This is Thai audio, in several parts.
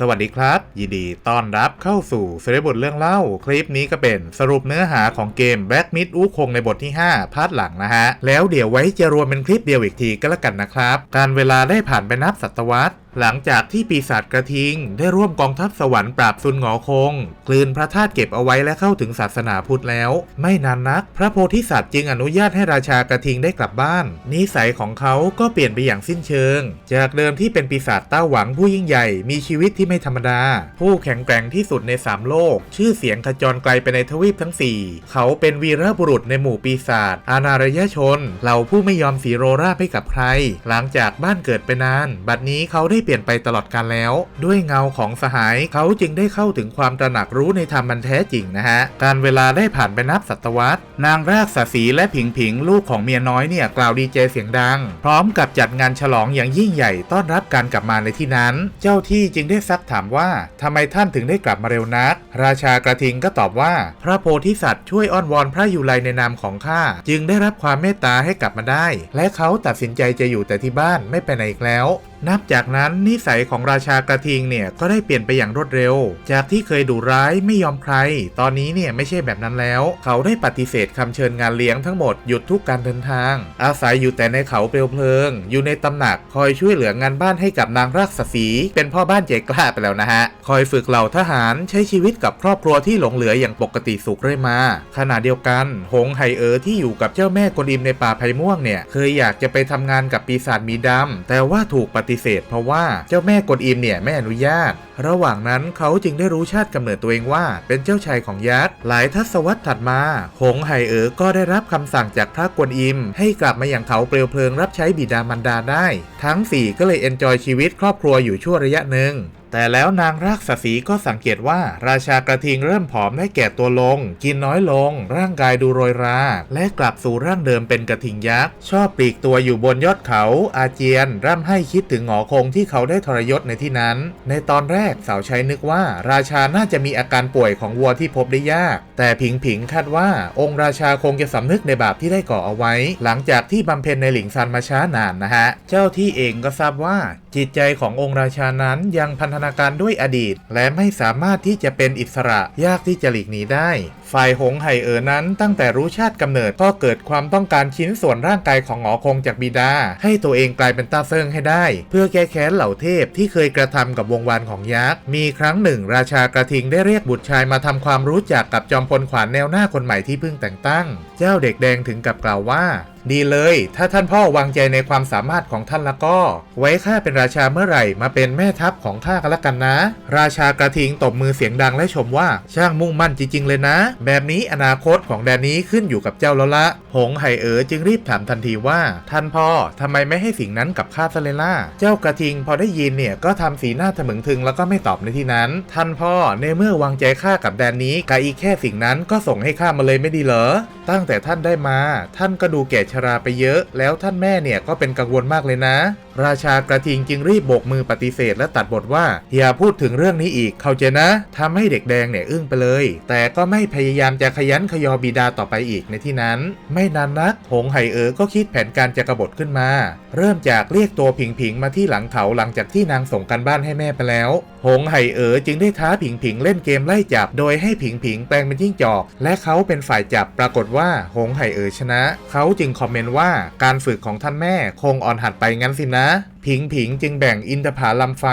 สวัสดีครับ ยินดีต้อนรับเข้าสู่เสรีบทเรื่องเล่า คลิปนี้ก็เป็นสรุปเนื้อหาของเกม Black Myth อู้คงในบทที่ 5 พาร์ทหลังนะฮะ แล้วเดี๋ยวไว้จะรวมเป็นคลิปเดียวอีกทีก็แล้วกันนะครับ การเวลาได้ผ่านไปนับศตวรรษ หลังจากที่ปีศาจกระทิง ได้ร่วมกองทัพสวรรค์ปราบซุนหงอคง กลืนพระธาตุเก็บเอาไว้และเข้าถึงศาสนาพุทธแล้ว ไม่นานนัก พระโพธิสัตว์จึงอนุญาตให้ราชากระทิงได้กลับบ้าน นิสัยของเขาก็เปลี่ยนไปอย่างสิ้นเชิง จากเดิมที่เป็นปีศาจเต้าหวังผู้ยิ่งใหญ่มีชีวิตที่ไม่ธรรมดา ผู้แข็งแกร่งที่สุดในสามโลก ชื่อเสียงขจรไกลไปในทวีปทั้งสี่เขาเป็นวีรบุรุษในหมู่ปีศาจอานารยชนเหล่าผู้ไม่ยอมสีโรราให้กับใคร หลังจากบ้านเกิดไปนาน บัดนี้เขาได้เปลี่ยนไปตลอดกาลแล้ว ด้วยเงาของสหายเขาจึงได้เข้าถึงความตระหนักรู้ในธรรมมันแท้จริงนะฮะ การเวลาได้ผ่านไปนับศตวรรษ นางรากษสีและผิงผิงลูกของเมียน้อยเนี่ยกล่าวดีเจเสียงดัง พร้อมกับจัดงานฉลองอย่างยิ่งใหญ่ต้อนรับการกลับมาในที่นั้น เจ้าที่จึงได้ซักถามว่าทำไมท่านถึงได้กลับมาเร็วนัก ราชากระทิงก็ตอบว่า พระโพธิสัตว์ช่วยอ้อนวอนพระยุไลในนามของข้าจึงได้รับความเมตตาให้กลับมาได้ และเขาตัดสินใจจะอยู่แต่ที่บ้านไม่ไปไหนอีกแล้ว นับจากนั้นนิสัยของราชากระทิงเนี่ยก็ได้เปลี่ยนไปอย่างรวดเร็ว จากที่เคยดุร้ายไม่ยอมใคร ตอนนี้เนี่ยไม่ใช่แบบนั้นแล้ว เขาได้ปฏิเสธคำเชิญงานเลี้ยงทั้งหมดหยุดทุกการเดินทาง อาศัยอยู่แต่ในเขาเปลวเพลิง อยู่ในตำหนักคอยช่วยเหลืองานบ้านให้กับนางราชสีเป็นพ่อบ้านใจกล้าไปแล้วนะฮะ คอยฝึกเหล่าทหารใช้ชีวิตกับครอบครัวที่หลงเหลืออย่างปกติสุขเรื่อยมา ขณะเดียวกันหงไหเอ๋อที่อยู่กับเจ้าแม่กวนอิมในป่าไผ่ม่วงเนี่ยเคยอยากจะไปทำงานกับปีศาจมีดำแต่ว่าถูกปฏิเสธ เพราะว่าเจ้าแม่กวนอิมเนี่ยไม่อนุญาต ระหว่างนั้นเขาจึงได้รู้ชาติกำเนิดตัวเองว่า เป็นเจ้าชายของยักษ์หลายทศวรรษถัดมา หงไหเอ๋อก็ได้รับคำสั่งจากพระกวนอิม ให้กลับมาอย่างเขาเปลวเพลิงรับใช้บิดามารดาได้ ทั้งสี่ก็เลยเอนจอยชีวิตครอบครัวอยู่ชั่วระยะหนึ่ง แต่แล้วนางรากษสีก็สังเกตว่าราชากระทิงเริ่มผอมและแก่ตัวลง กินน้อยลง ร่างกายดูโรยรา และกลับสู่ร่างเดิมเป็นกระทิงยักษ์ ชอบปลีกตัวอยู่บนยอดเขา อาเจียน ร่ำให้คิดถึงหงอคงที่เขาได้ทรยศในที่นั้น ในตอนแรกสาวใช้นึกว่า ราชาน่าจะมีอาการป่วยของวัวที่พบได้ยาก แต่ผิงผิงคาดว่า องค์ราชาคงจะสำนึกในบาปที่ได้ก่อเอาไว้ หลังจากที่บำเพ็ญในหลิงซันมาช้านานนะฮะ เจ้าที่เองก็ทราบว่า จิตใจขององค์ราชานั้นยังพันธนาาการด้วยอดีต และไม่สามารถที่จะเป็นอิสระยากที่จะหลีกหนีได้ ฝ่ายหงไหเอ๋อนั้นตั้งแต่รู้ชาติกำเนิดก็เกิดความต้องการชิ้นส่วนร่างกายของหงอคงจากบิดา ให้ตัวเองกลายเป็นตาเซิงให้ได้ เพื่อแก้แค้นเหล่าเทพที่เคยกระทำกับวงวานของยักษ์มีครั้งหนึ่ง ราชากระทิงได้เรียกบุตรชายมาทำความรู้จักกับจอมพลขวานแนวหน้าคนใหม่ที่เพิ่งแต่งตั้ง เจ้าเด็กแดงถึงกับกล่าวว่า ดีเลย ถ้าท่านพ่อวางใจในความสามารถของท่านแล้วก็ ไว้ข้าเป็นราชาเมื่อไหร่มาเป็นแม่ทัพของข้ากันละกันนะ ราชากระทิงตบมือเสียงดังและชมว่าช่างมุ่งมั่นจริง ๆ เลยนะ แบบนี้อนาคตของแดนนี้ขึ้นอยู่กับเจ้าแล้วละหงไหเอ๋อจึงรีบถามทันทีว่า ท่านพ่อทำไมไม่ให้สิ่งนั้นกับข้าซะเลยล่ะเจ้ากระทิงพอได้ยินเนี่ยก็ทำสีหน้าถมึงทึงแล้วก็ไม่ตอบในที่นั้น ท่านพ่อในเมื่อวางใจข้ากับแดนนี้กะอีกแค่สิ่งนั้นก็ส่งให้ข้ามาเลยไม่ดีเหรอตั้งแต่ท่านได้มา ท่านก็ดูแก่ชราไปเยอะ แล้วท่านแม่เนี่ยก็เป็นกังวลมากเลยนะ ราชากระทิงจึงรีบโบกมือปฏิเสธและตัดบทว่า อย่าพูดถึงเรื่องนี้อีก เขาใจนะทำให้เด็กแดงเนี่ยอึ้งไปเลย แต่ก็ไม่พยายามจะขยันขยอบิดาต่อไปอีกในที่นั้น ไม่นานนัก หงไหเอ๋อก็คิดแผนการจะกบฏขึ้นมา เริ่มจากเรียกตัวผิงผิงมาที่หลังเขาหลังจากที่นางส่งกันบ้านให้แม่ไปแล้ว หงไหเอ๋อจึงได้ท้าผิงผิงเล่นเกมไล่จับ โดยให้ผิงผิงแปลงเป็นจิ้งจอก และเขาเป็นฝ่ายจับปรากฏว่า หงไหเอ๋อชนะ เขาจึงคอมเมนต์ว่าการฝึกของท่านแม่คงอ่อนหัดไปงั้นสินะผิงผิงจึงแบ่งอินทผลัมไฟ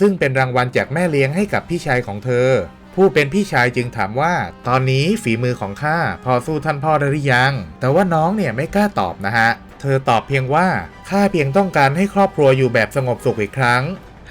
ซึ่งเป็นรางวัลจากแม่เลี้ยงให้กับพี่ชายของเธอ ผู้เป็นพี่ชายจึงถามว่า ตอนนี้ฝีมือของข้าพอสู้ท่านพ่อได้หรือยัง แต่ว่าน้องเนี่ยไม่กล้าตอบนะฮะ เธอตอบเพียงว่าข้าเพียงต้องการให้ครอบครัวอยู่แบบสงบสุขอีกครั้ง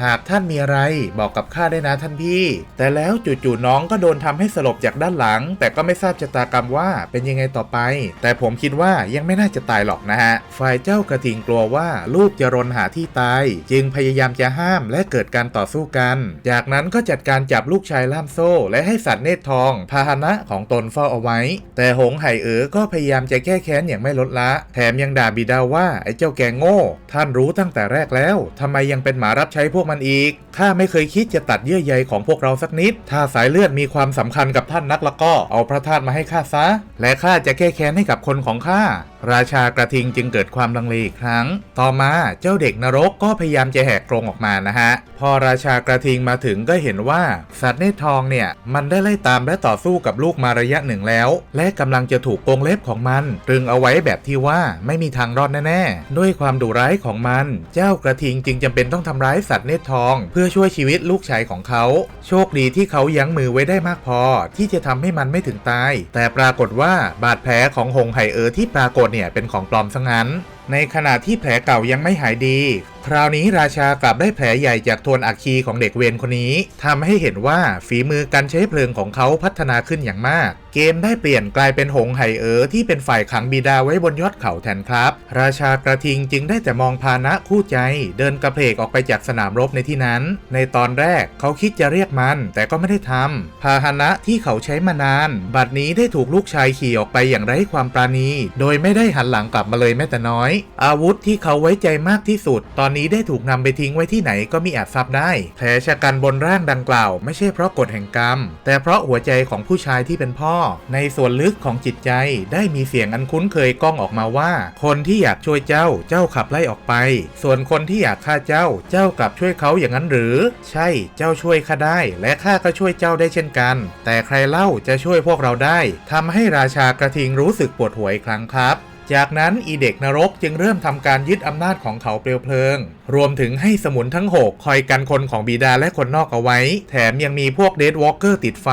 หากท่านมีอะไรบอกกับข้าได้นะท่านพี่ แต่แล้วจู่ๆน้องก็โดนทำให้สลบจากด้านหลัง แต่ก็ไม่ทราบชะตากรรมว่าเป็นยังไงต่อไป แต่ผมคิดว่ายังไม่น่าจะตายหรอกนะฮะ ฝ่ายเจ้ากระทิงกลัวว่าลูกจะรนหาที่ตาย จึงพยายามจะห้ามและเกิดการต่อสู้กัน จากนั้นก็จัดการจับลูกชายล่ามโซ่ และให้สัตว์เนตรทอง พาหนะของตนเฝ้าเอาไว้ แต่หงไห่เอ๋อก็พยายามจะแก้แค้นอย่างไม่ลดละ แถมยังด่าบิดาว่าไอ้เจ้าแกงโง่ ท่านรู้ตั้งแต่แรกแล้วทำไมยังเป็นหมารับใช้พวกมันอีกข้าไม่เคยคิดจะตัดเยื่อใยของพวกเราสักนิด ถ้าสายเลือดมีความสำคัญกับท่านนักแล้วก็เอาพระธาตุมาให้ข้าซะ และข้าจะแก้แค้นให้กับคนของข้าราชากระทิงจึงเกิดความลังเลอีกครั้ง ต่อมาเจ้าเด็กนรกก็พยายามจะแหกกรงออกมานะฮะ พอราชากระทิงมาถึงก็เห็นว่าสัตว์เนตรทองเนี่ย มันได้ไล่ตามและต่อสู้กับลูกมาระยะหนึ่งแล้ว และกำลังจะถูกกรงเล็บของมันตรึงเอาไว้แบบที่ว่าไม่มีทางรอดแน่ๆ ด้วยความดุร้ายของมัน เจ้ากระทิงจึงจำเป็นต้องทำร้ายสัตว์เนตรทอง เพื่อช่วยชีวิตลูกชายของเขา โชคดีที่เขายั้งมือไว้ได้มากพอ ที่จะทำให้มันไม่ถึงตาย แต่ปรากฏว่าบาดแผลของหงไหเออที่ปรากฏเนี่ยเป็นของปลอมซะงั้น ในขณะที่แผลเก่ายังไม่หายดีคราวนี้ราชากลับได้แผลใหญ่จากทวนอักคีของเด็กเวรคนนี้ทำให้เห็นว่าฝีมือการใช้เพลิงของเขาพัฒนาขึ้นอย่างมาก เกมได้เปลี่ยนกลายเป็นหงไหเอ๋อที่เป็นฝ่ายขังบิดาไว้บนยอดเขาแทนครับ ราชากระทิงจึงได้แต่มองพานะคู่ใจ เดินกระเพกออกไปจากสนามรบในที่นั้น ในตอนแรกเขาคิดจะเรียกมัน แต่ก็ไม่ได้ทำพาหนะที่เขาใช้มานาน บัดนี้ได้ถูกลูกชายขี่ออกไปอย่างไร้ความปราณี โดยไม่ได้หันหลังกลับมาเลยแม้แต่น้อย อาวุธที่เขาไว้ใจมากที่สุดตอนนี้ได้ถูกนำไปทิ้งไว้ที่ไหนก็มีอาจทราบได้ แผลชะกันบนร่างดังกล่าว ไม่ใช่เพราะกฎแห่งกรรม แต่เพราะหัวใจของผู้ชายที่เป็นพ่อ ในส่วนลึกของจิตใจได้มีเสียงอันคุ้นเคยก้องออกมาว่า คนที่อยากช่วยเจ้าเจ้าขับไล่ออกไป ส่วนคนที่อยากฆ่าเจ้าเจ้ากลับช่วยเขาอย่างนั้นหรือ ใช่เจ้าช่วยข้าได้ และข้าก็ช่วยเจ้าได้เช่นกัน แต่ใครเล่าจะช่วยพวกเราได้ทำให้ราชากระทิงรู้สึกปวดหัวอีกครั้งครับ จากนั้นอีเด็กนรกจึงเริ่มทำการยึดอำนาจของเขาเปลวเพลิง รวมถึงให้สมุนทั้ง 6 คอยกันคนของบิดาและคนนอกเอาไว้ แถมยังมีพวกเดดวอล์กเกอร์ติดไฟ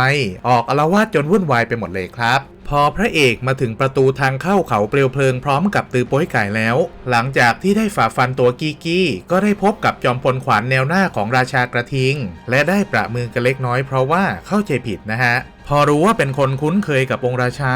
ออกอลาวาสจนวุ่นวายไปหมดเลยครับพอพระเอกมาถึงประตูทางเข้าเขาเปลวเพลิงพร้อมกับตือโป้ยไก่แล้ว หลังจากที่ได้ฝ่าฟันตัวกีกี้ก็ได้พบกับจอมพลขวานแนวหน้าของราชากระทิง และได้ประมือกันเล็กน้อยเพราะว่าเข้าใจผิดนะฮะ พอรู้ว่าเป็นคนคุ้นเคยกับองค์ราชา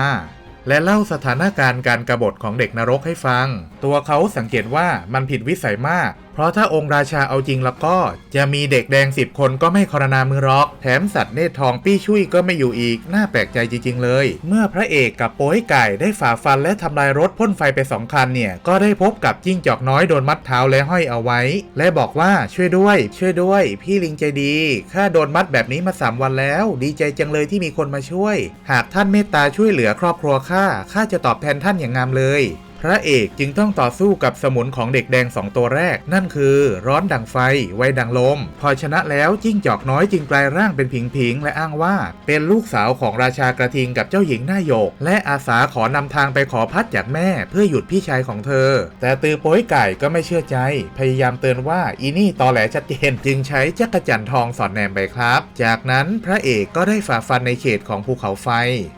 และเล่าสถานการณ์การกรบฏของเด็กนรกให้ฟัง ตัวเขาสังเกตว่ามันผิดวิสัยมากเพราะถ้าองค์ราชาเอาจริงแล้วก็จะมีเด็กแดงสิบคนก็ไม่ครนามือรอก แถมสัตว์เนตรทองปี้ชุยก็ไม่อยู่อีก น่าแปลกใจจริง ๆ เลย เมื่อพระเอกกับโป้ยไก่ได้ฝ่าฟันและทำลายรถพ่นไฟไปสองคันเนี่ย ก็ได้พบกับจิ้งจอกน้อยโดนมัดเท้าและห้อยเอาไว้ และบอกว่าช่วยด้วย ช่วยด้วย พี่ลิงใจดีข้าโดนมัดแบบนี้มาสามวันแล้ว ดีใจจังเลยที่มีคนมาช่วย หากท่านเมตตาช่วยเหลือครอบครัวข้าข้าจะตอบแทนท่านอย่างงามเลย พระเอกจึงต้องต่อสู้กับสมุนของเด็กแดงสองตัวแรก นั่นคือร้อนดังไฟ ไวดังลม พอชนะแล้วจิ้งจอกน้อยจึงกลายร่างเป็นผิงผิงและอ้างว่า เป็นลูกสาวของราชากระทิงกับเจ้าหญิงหน้าโยก และอาสาขอนำทางไปขอพัดจากแม่เพื่อหยุดพี่ชายของเธอ แต่ตือโป้ยไก่ก็ไม่เชื่อใจ พยายามเตือนว่าอีนี่ตอแหลชัดเจนจึงใช้จักรจันทร์ทองสอดแนมไปครับ จากนั้นพระเอกก็ได้ฝ่าฟันในเขตของภูเขาไฟ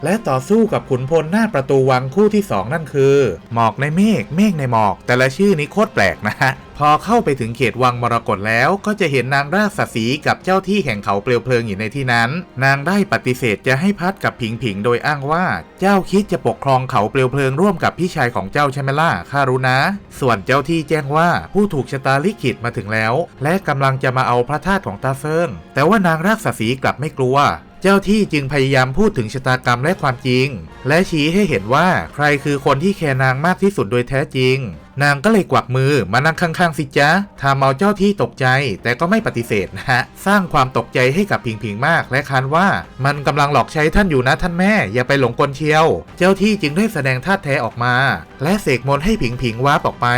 และต่อสู้กับขุนพลหน้าประตูวังคู่ที่สองนั่นคือหมอกในเมฆเมฆในหมอก แต่ละชื่อนี้โคตรแปลกนะฮะพอเข้าไปถึงเขตวังมรกตแล้ว ก็จะเห็นนางราชสีกับเจ้าที่แห่งเขาเปลวเพลิงอยู่ในที่นั้น นางได้ปฏิเสธจะให้พัดกับผิงผิงโดยอ้างว่า เจ้าคิดจะปกครองเขาเปลวเพลิงร่วมกับพี่ชายของเจ้าใช่ไหมล่ะข้ารู้นะ ส่วนเจ้าที่แจ้งว่าผู้ถูกชะตาลิขิตมาถึงแล้ว และกำลังจะมาเอาพระธาตุของตาเฟิงแต่ว่านางราชสีกลับไม่กลัว เจ้าที่จึงพยายามพูดถึงชะตากรรมและความจริง และชี้ให้เห็นว่าใครคือคนที่แคร์นางมากที่สุดโดยแท้จริง นางก็เลยกวักมือมานั่งข้างๆสิจ๊ะทำเอาเจ้าที่ตกใจ แต่ก็ไม่ปฏิเสธนะฮะ สร้างความตกใจให้กับผิงผิงมาก และคานว่า มันกำลังหลอกใช้ท่านอยู่นะท่านแม่ อย่าไปหลงกลเชียว เจ้าที่จึงได้แสดงท่าแท้ออกมา และเสกมนให้ผิงผิงว้าออกไป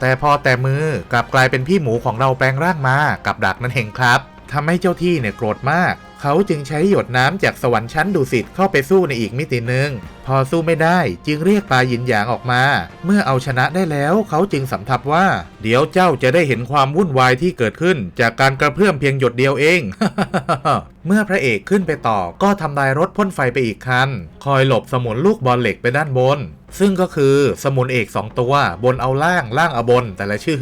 แต่พอแต่มือกลับกลายเป็นพี่หมูของเราแปลงร่างมากับดักนั่นเองครับทำให้เจ้าที่เนี่ยโกรธมาก เขาจึงใช้หยดน้ำจากสวรรค์ชั้นดุสิตเข้าไปสู้ในอีกมิติหนึ่งพอสู้ไม่ได้จึงเรียกปลาหยินหยางออกมา เมื่อเอาชนะได้แล้วเขาจึงสำทับว่า เดี๋ยวเจ้าจะได้เห็นความวุ่นวายที่เกิดขึ้น จากการกระเพื่อมเพียงหยดเดียวเอง เมื่อพระเอกขึ้นไปต่อก็ทำลายรถพ่นไฟไปอีกคัน คอยหลบสมุนลูกบอลเหล็กไปด้านบน ซึ่งก็คือสมุนเอกสองตัว บนเอาล่างล่างเอาบน แต่ละชื่อ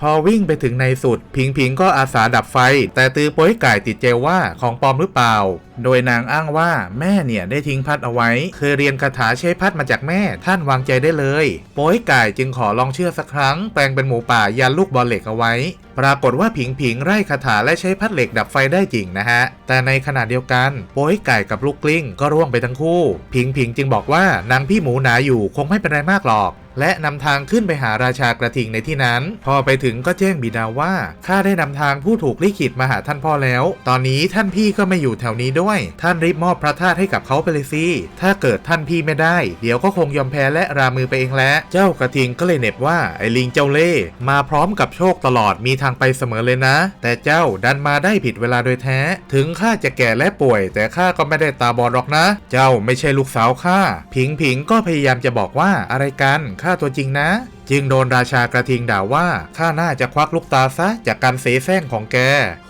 พอวิ่งไปถึงในสุด พิงพิงก็อาสาดับไฟ แต่ตือโป้ยไก่ติดเจว่าของปลอมหรือเปล่า โดยนางอ้างว่าแม่เนี่ยได้ทิ้งพัดเอาไว้ เคยเรียนคาถาใช้พัดมาจากแม่ ท่านวางใจได้เลย โป้ยไก่จึงขอลองเชื่อสักครั้ง แปลงเป็นหมูป่ายันลูกบอลเหล็กเอาไว้ ปรากฏว่าผิงผิงไร่คาถาและใช้พัดเหล็กดับไฟได้จริงนะฮะ แต่ในขณะเดียวกัน โป้ยไก่กับลูกกลิ้งก็ร่วงไปทั้งคู่ ผิงผิงจึงบอกว่านางพี่หมูหนาอยู่คงไม่เป็นไรมากหรอก และนำทางขึ้นไปหาราชากระทิงในที่นั้น พอไปถึงก็แจ้งบิดาว่าข้าได้นำทางผู้ถูกลิขิตมาหาท่านพ่อแล้ว ตอนนี้ท่านพี่ก็ไม่อยู่แถวนี้ด้วย ท่านรีบมอบพระธาตุให้กับเขาไปเลยสิถ้าเกิดท่านพี่ไม่ได้ เดี๋ยวก็คงยอมแพ้และรามือไปเองแล้วเจ้ากระทิงก็เลยเหน็บว่าไอ้ลิงเจ้าเล่มาพร้อมกับโชคตลอดมีทางไปเสมอเลยนะ แต่เจ้าดันมาได้ผิดเวลาโดยแท้ ถึงข้าจะแก่และป่วย แต่ข้าก็ไม่ได้ตาบอดหรอกนะ เจ้าไม่ใช่ลูกสาวข้าผิงผิงก็พยายามจะบอกว่าอะไรกันข้าาตัวจริงนะ จึงโดนราชากระทิงด่าว่าข้าน่าจะควักลูกตาซะจากการเสแสร้งของแก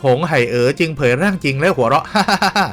หงไห่เอ๋อจึงเผยร่างจริงและหัวเราะ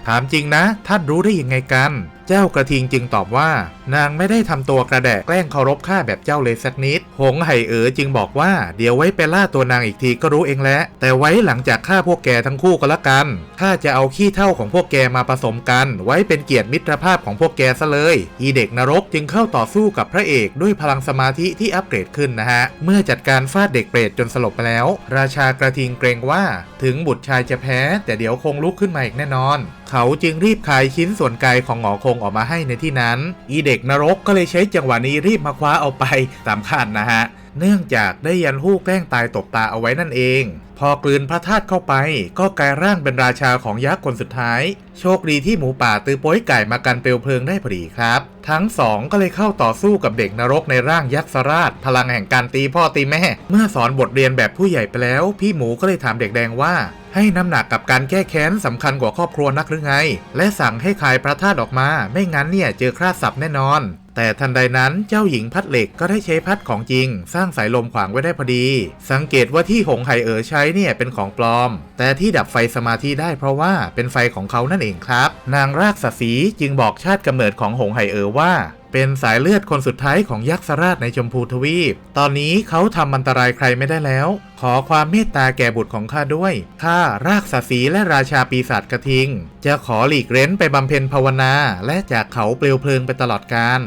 ถามจริงนะ ท่านรู้ได้ยังไงกัน เจ้ากระทิงจึงตอบว่า นางไม่ได้ทำตัวกระแดะแกล้งเคารพข้าแบบเจ้าเลยสักนิด หงไห่เอ๋อจึงบอกว่าเดี๋ยวไว้ไปล่าตัวนางอีกทีก็รู้เองแหล้วแต่ไว้หลังจากฆ่าพวกแกทั้งคู่ก็แล้วกันข้าจะเอาขี้เท่าของพวกแกมาผสมกัน ไว้เป็นเกียรติมิตรภาพของพวกแกซะเลย อีเด็กนรกจึงเข้าต่อสู้กับพระเอกด้วยพลังสมาธิที่อัปเกรดขึ้นนะฮะ เมื่อจัดการฟาดเด็กเปรตจนสลบไปแล้ว ราชากระทิงเกรงว่า ถึงบุตรชายจะแพ้ แต่เดี๋ยวคงลุกขึ้นมาอีกแน่นอนเขาจึงรีบคายชิ้นส่วนกายของหงอคงออกมาให้ในที่นั้น อีเด็กนรกก็เลยใช้จังหวะนี้รีบมาคว้าเอาไปตามคาดนะฮะ เนื่องจากได้ยันหู้แกล้งตายตบตาเอาไว้นั่นเอง พอกลืนพระธาตุเข้าไป ก็กลายร่างเป็นราชาของยักษ์คนสุดท้าย โชคดีที่หมูป่าตือโป้ยไก่มากันเปลวเพลิงได้พอดีครับ ทั้งสองก็เลยเข้าต่อสู้กับเด็กนรกในร่างยักษ์สราช พลังแห่งการตีพ่อตีแม่ เมื่อสอนบทเรียนแบบผู้ใหญ่ไปแล้ว พี่หมูก็เลยถามเด็กแดงว่า ให้น้ำหนักกับการแก้แค้นสำคัญกว่าครอบครัวนักหรือไง และสั่งให้คายพระธาตุออกมา ไม่งั้นเนี่ยเจอคราดสับแน่นอน แต่ทันใดนั้นเจ้าหญิงพัดเหล็กก็ได้ใช้พัดของจริง สร้างสายลมขวางไว้ได้พอดี สังเกตว่าที่หงไห่เอ๋อใช้เนี่ยเป็นของปลอม แต่ที่ดับไฟสมาธิได้เพราะว่าเป็นไฟของเขานั่นเองครับ นางรากษสีจึงบอกชาติกำเนิดของหงไห่เอ๋อว่าเป็นสายเลือดคนสุดท้ายของยักษ์สราชในชมพูทวีป ตอนนี้เขาทำอันตรายใครไม่ได้แล้ว ขอความเมตตาแก่บุตรของข้าด้วย ข้ารากษสีและราชาปีศาจกระทิง จะขอหลีกเร้นไปบำเพ็ญภาวนา และจากเขาเปลวเพลิงไปตลอดกาล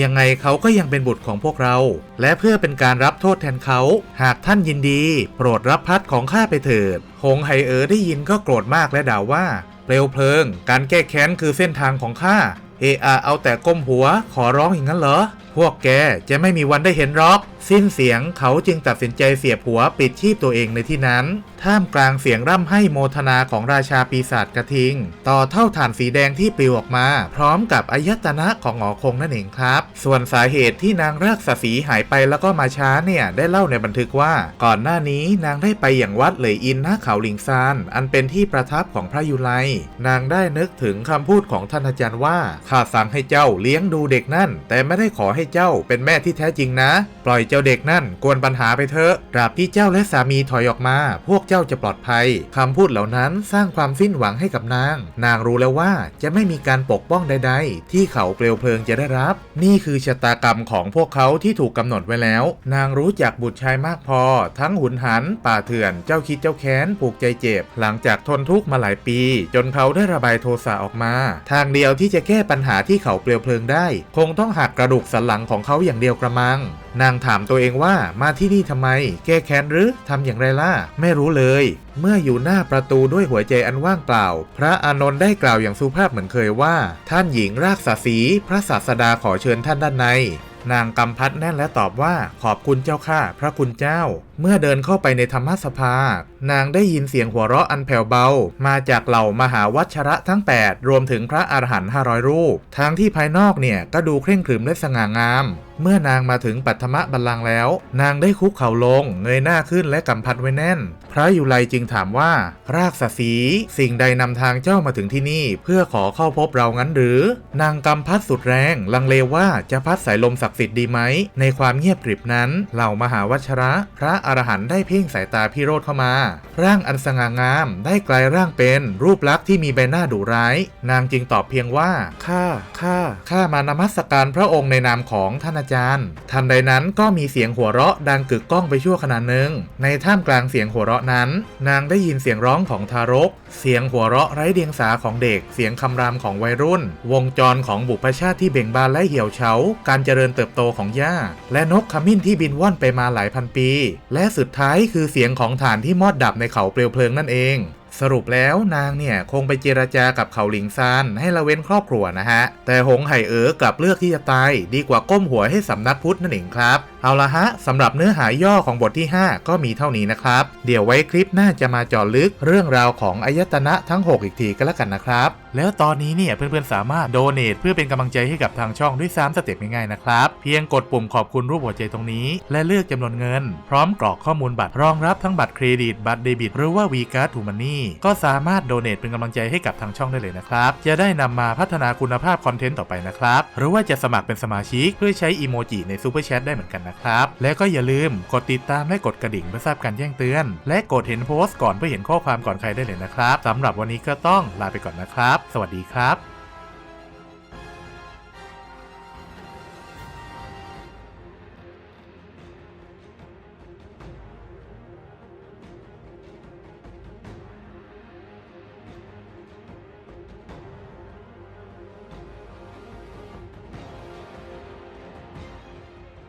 ยังไงเขาก็ยังเป็นบุตรของพวกเรา และเพื่อเป็นการรับโทษแทนเขา หากท่านยินดี โปรดรับพัดของข้าไปเถิด หงไหเอ๋อได้ยินก็โกรธมากและด่าว่า เปลวเพลิง การแก้แค้นคือเส้นทางของข้า เออาเอาแต่ก้มหัวขอร้องอย่างนั้นเหรอ พวกแกจะไม่มีวันได้เห็นหรอก สิ้นเสียงเขาจึงตัดสินใจเสียบหัวปิดชีพตัวเองในที่นั้น ท่ามกลางเสียงร่ำให้โมทนาของราชาปีศาจกระทิง ต่อเท่าฐานสีแดงที่ปลิวออกมา พร้อมกับอายตนะของหอคงนั่นเองครับ ส่วนสาเหตุที่นางรากษสีหายไปแล้วก็มาช้าเนี่ยได้เล่าในบันทึกว่า ก่อนหน้านี้นางได้ไปอย่างวัดเหลยอินหน้าเขาหลิงซาน อันเป็นที่ประทับของพระยุไลนางได้นึกถึงคำพูดของท่านอาจารย์ว่าข้าสั่งให้เจ้าเลี้ยงดูเด็กนั่น แต่ไม่ได้ขอให้เจ้าเป็นแม่ที่แท้จริงนะ ปล่อยเจ้าเด็กนั่นกวนปัญหาไปเถอะตราบที่เจ้าและสามีถอยออกมา พวกเจ้าจะปลอดภัยคำพูดเหล่านั้นสร้างความสิ้นหวังให้กับนาง นางรู้แล้วว่าจะไม่มีการปกป้องใด ๆ ที่เขาเปลวเพลิงจะได้รับ นี่คือชะตากรรมของพวกเขาที่ถูกกำหนดไว้แล้ว นางรู้จักบุตรชายมากพอ ทั้งหุนหัน ป่าเถื่อน เจ้าคิดเจ้าแค้นผูกใจเจ็บ หลังจากทนทุกข์มาหลายปี จนเขาได้ระบายโทสะออกมา ทางเดียวที่จะแก้ปัญหาที่เขาเปลวเพลิงได้ คงต้องหักกระดูกสันหลังของเขาอย่างเดียวกระมัง นางถามตัวเองว่ามาที่นี่ทำไม แก้แค้นหรือทำอย่างไรล่ะ ไม่รู้เลย เมื่ออยู่หน้าประตูด้วยหัวใจอันว่างเปล่า พระอานนท์ได้กล่าวอย่างสุภาพเหมือนเคยว่า ท่านหญิงรากษาสี พระศาสดาขอเชิญท่านด้านใน นางกำพัดแน่นและตอบว่าขอบคุณเจ้าค่ะ พระคุณเจ้าเมื่อเดินเข้าไปในธรรมสภา นางได้ยินเสียงหัวเราะอันแผ่วเบา มาจากเหล่ามหาวัชระทั้ง 8 รวมถึงพระอรหันต์500 รูปทั้งที่ภายนอกเนี่ยก็ดูเคร่งขรึมและสง่างาม เมื่อนางมาถึงปัทมบัลลังก์แล้ว นางได้คุกเข่าลง เงยหน้าขึ้นและกำพัดไว้แน่น พระยุไลจึงถามว่า รากษสีสิ่งใดนำทางเจ้ามาถึงที่นี่ เพื่อขอเข้าพบเรางั้นหรือ นางกำพัดสุดแรง ลังเลว่าจะพัดสายลมศักดิ์สิทธิ์ดีไหมในความเงียบกริบนั้น เหล่ามหาวัชระ พระอรหันต์ได้เพ่งสายตาพิโรธเข้ามา ร่างอันสง่างามได้กลายร่างเป็นรูปลักษณ์ที่มีใบหน้าดุร้าย นางจึงตอบเพียงว่า ข้า ข้า ข้ามานมัสการพระองค์ในนามของท่านอาจารย์ ทันใดนั้นก็มีเสียงหัวเราะดังกึกก้องไปชั่วขณะหนึ่ง ในท่ามกลางเสียงหัวเราะนั้น นางได้ยินเสียงร้องของทารก เสียงหัวเราะไร้เดียงสาของเด็ก เสียงคำรามของวัยรุ่น วงจรของบุพชาติที่เบ่งบานและเหี่ยวเฉา การเจริญเติบโตของหญ้า และนกขมิ้นที่บินว่อนไปมาหลายพันปีและสุดท้ายคือเสียงของฐานที่มอดดับในเขาเปลวเพลิงนั่นเอง สรุปแล้วนางเนี่ยคงไปเจราจากับเขาหลิงซานให้ละเว้นครอบครัวนะฮะ แต่หงไห่เอ๋อกลับเลือกที่จะตาย ดีกว่าก้มหัวให้สำนักพุทธนั่นเองครับ เอาละฮะสำหรับเนื้อหาย่อของบทที่ 5 ก็มีเท่านี้นะครับ เดี๋ยวไว้คลิปหน้าจะมาจาะลึกเรื่องราวของอายตนะทั้ง 6 อีกทีก็แล้วกันนะครับ แล้วตอนนี้เนี่ยเพื่อนๆสามารถโดเน a เพื่อเป็นกำลังใจให้กับทางช่องด้วย3สเต็ปง่ายๆนะครับ เพียงกดปุ่มขอบคุณรูปหัวใจตรงนี้ และเลือกจำนวนเงิน พร้อมกรอกข้อมูลบัตรรองรับทั้งบัตรเครดิตบัตรเดบิต หรือว่า v ีการ์ดทูมันนี่ก็สามารถโดเน a เป็นกำลังใจให้กับทางช่องได้เลยนะครับ จะได้นำมาพัฒนาคุณภาพคอนเทนต์ต่อไปนะครับ หรือว่าจะสมัครเป็นสมาชิกเพื่อใช้อีโมจิในซูเปอร์แชทได้เหมือนกันนะครับและก็อย่าลืมกดติดตามและกดกระดิ่งเพื่อทราบการแจ้งเตือน และกดเห็นโพสต์ก่อนเพื่อเห็นข้อความก่อนใครได้เลยนะครับสำหรับวันนี้ก็ต้องลาไปก่อนนะครับสวัสดีครับ